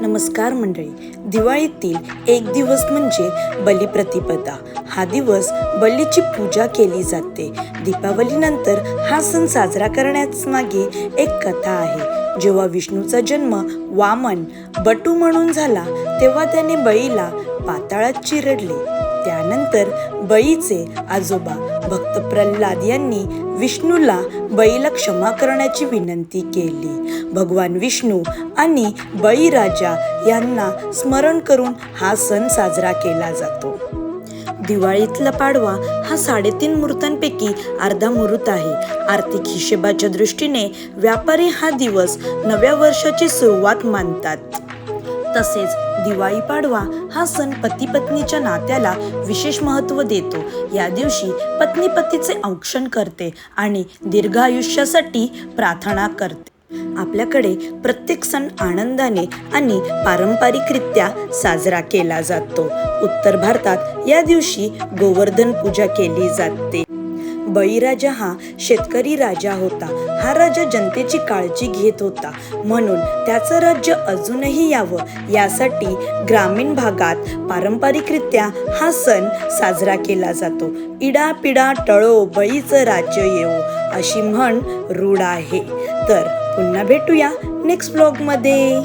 नमस्कार मंडळी. दिवाळीतील एक दिवस म्हणजे बलिप्रतिपदा. हा दिवस बलीची पूजा केली जाते. दीपावलीनंतर हा सण साजरा करण्याच मागे एक कथा आहे. जेव्हा विष्णूचा जन्म वामन बटू म्हणून झाला तेव्हा त्याने बळीला पाताळात चिरडले. त्यानंतर बळीचे आजोबा भक्त प्रल्हाद यांनी विष्णूला बळीला क्षमा करण्याची विनंती केली. भगवान विष्णू आणि बळीराजा यांना स्मरण करून हा सण साजरा केला जातो. दिवाळीतला पाडवा हा साडेतीन मुहूर्तांपैकी अर्धा मुहूर्त आहे. आर्थिक हिशेबाच्या दृष्टीने व्यापारी हा दिवस नव्या वर्षाची सुरुवात मानतात. तसेच दिवाळी पाडवा हा सण पती पत्नीच्या नात्याला विशेष महत्त्व देतो. या दिवशी पत्नी पतीचे औक्षण करते आणि दीर्घ आयुष्यासाठी प्रार्थना करते. आपल्याकडे प्रत्येक सण आनंदाने आणि पारंपरिकरित्या साजरा केला जातो. उत्तर भारतात या दिवशी गोवर्धन पूजा केली जाते. बळीराजा हा शेतकरी राजा होता. हा राजा जनतेची काळजी घेत होता. म्हणून त्याचं राज्य अजूनही यावं. यासाठी ग्रामीण भागात पारंपरिकरित्या हा सण साजरा केला जातो. इडा पिडा टळो बळीचं राज्य येवो अशी म्हण रूढ आहे. तर पुन्हा भेटूया नेक्स्ट ब्लॉगमध्ये